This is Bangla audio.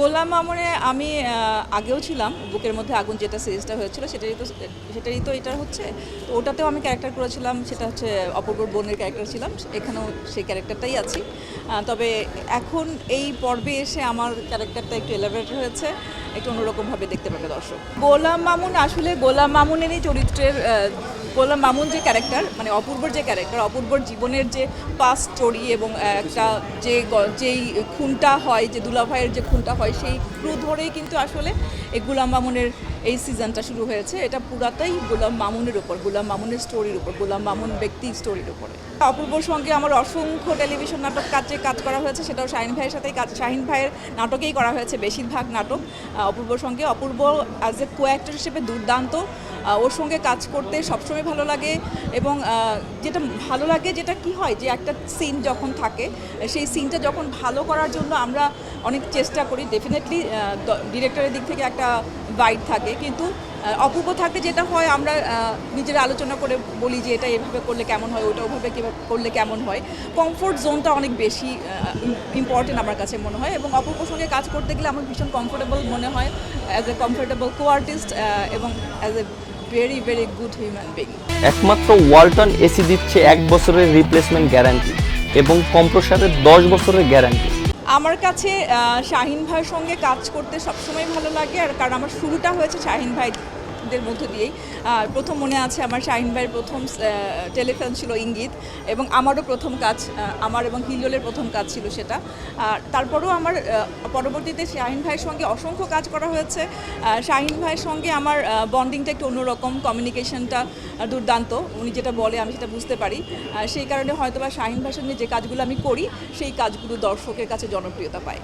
গোলাম মামুনে আমি আগেও ছিলাম বুকের মধ্যে আগুন যেটা সিরিজটা হয়েছিল সেটারই তো সেটারই তো এটা হচ্ছে। তো ওটাতেও আমি ক্যারেক্টার করেছিলাম সেটা হচ্ছে অপূর্বর বোনের ক্যারেক্টার ছিলাম এখানেও সেই ক্যারেক্টারটাই আছি। তবে এখন এই পর্বে এসে আমার ক্যারেক্টারটা একটু এলাবোরেট হয়েছে একটু অন্যরকমভাবে দেখতে পাবে দর্শক। গোলাম মামুন আসলে গোলাম মামুনেরই চরিত্রের আহ, গোলাম মামুন যে ক্যারেক্টার মানে অপূর্বর যে ক্যারেক্টার অপূর্বর জীবনের যে পাস স্টোরি এবং একটা যে যেই খুনটা হয়, যে দুলাভাইয়ের যে খুনটা হয়, সেই ক্রু ধরেই কিন্তু আসলে এই গোলাম মামুনের এই সিজনটা শুরু হয়েছে। এটা পুরাটাই গোলাম মামুনের উপর, গোলাম মামুনের স্টোরির উপর, গোলাম মামুন ব্যক্তি স্টোরির উপরে। অপূর্বর সঙ্গে আমার অসংখ্য টেলিভিশন নাটক কাজে কাজ করা হয়েছে, সেটাও শাহিন ভাইয়ের সাথেই কাজ, শাহিন ভাইয়ের নাটকেই করা হয়েছে বেশিরভাগ নাটক। অপূর্বর সঙ্গে অপূর্ব অ্যাজ এ কো অ্যাক্টর হিসেবে দুর্দান্ত ওর সঙ্গে কাজ করতে সবসময় ভালো লাগে এবং যেটা ভালো লাগে যেটা কি হয় যে একটা সিন যখন থাকে, সেই সিনটা যখন ভালো করার জন্য আমরা অনেক চেষ্টা করি। ডেফিনেটলি ডিরেক্টরের দিক থেকে একটা বাইট থাকে। কিন্তু অপূর্ব থাকলে যেটা হয় আমরা নিজেরা আলোচনা করে বলি যে এটা এভাবে করলে কেমন হয়, ওটা ওভাবে করলে কেমন হয়। কমফোর্ট জোনটা অনেক বেশি ইম্পর্টেন্ট আমার কাছে মনে হয় এবং অপূর্বর সঙ্গে কাজ করতে গেলে আমার ভীষণ কমফোর্টেবল মনে হয়। As a comfortable co artist এবং as a very very good human being একমাত্র ওয়ালটন এসি দিচ্ছে এক বছরের রিপ্লেসমেন্ট গ্যারান্টি এবং কম্প্রসারের দশ বছরের গ্যারান্টি আমার কাছে শাহিন ভাইয়ের সঙ্গে কাজ করতে সবসময় ভালো লাগে আর কারণ আমার শুরুটা হয়েছে শাহিন ভাইদের মধ্য দিয়েই। আর প্রথম মনে আছে আমার শাহিন ভাইয়ের প্রথম টেলিফিল্ম ছিল ইঙ্গিত এবং আমারও প্রথম কাজ আমার এবং হিলোলের প্রথম কাজ ছিল সেটা। আর তারপরেও আমার পরবর্তীতে শাহিন ভাইয়ের সঙ্গে অসংখ্য কাজ করা হয়েছে। শাহিন ভাইয়ের সঙ্গে আমার বন্ডিংটা একটু অন্যরকম কমিউনিকেশনটা দুর্দান্ত। উনি যেটা বলে আমি সেটা বুঝতে পারি। সেই কারণে হয়তো বা শাহিন ভাইয়ের সঙ্গে যে কাজগুলো আমি করি, সেই কাজগুলো দর্শকের কাছে জনপ্রিয়তা পায়।